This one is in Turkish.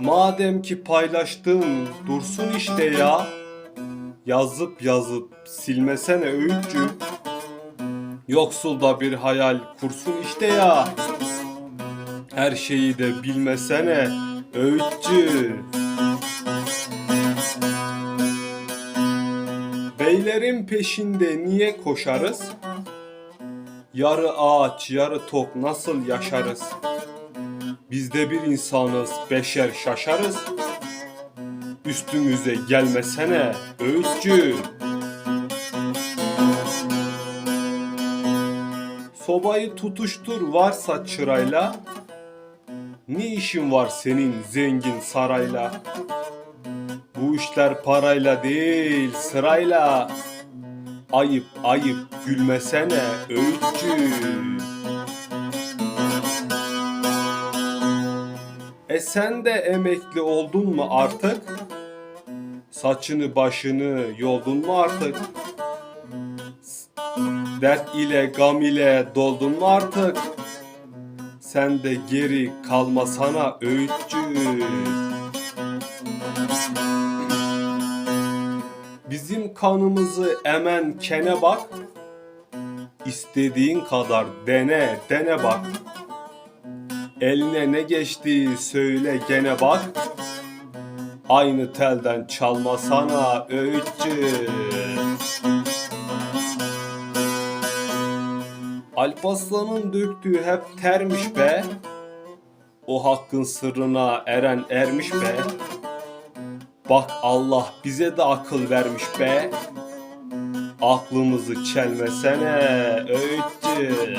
Madem ki paylaştın dursun işte ya. Yazıp yazıp silmesene öğütçü. Yoksul da bir hayal kursun işte ya. Her şeyi de bilmesene öğütçü. Beylerin peşinde niye koşarız? Yarı ağaç, yarı tok nasıl yaşarız? Biz de bir insanız, beşer şaşarız. Üstümüze gelmesene öğütçü. Sobayı tutuştur varsa çırayla. Ne işin var senin zengin sarayla? Bu işler parayla değil sırayla. Ayıp ayıp gülmesene öğütçü. E sen de emekli oldun mu artık? Saçını başını yoldun mu artık? Dert ile gam ile doldun mu artık? Sen de geri kalmasana öğütçü. Bizim kanımızı emen kene bak. İstediğin kadar dene dene bak. Eline ne geçti söyle gene bak. Aynı telden çalmasana öğütçü. Alparslan'ın döktüğü hep termiş be. O hakkın sırrına eren ermiş be. Bak Allah bize de akıl vermiş be. Aklımızı çelmesene öğütçü.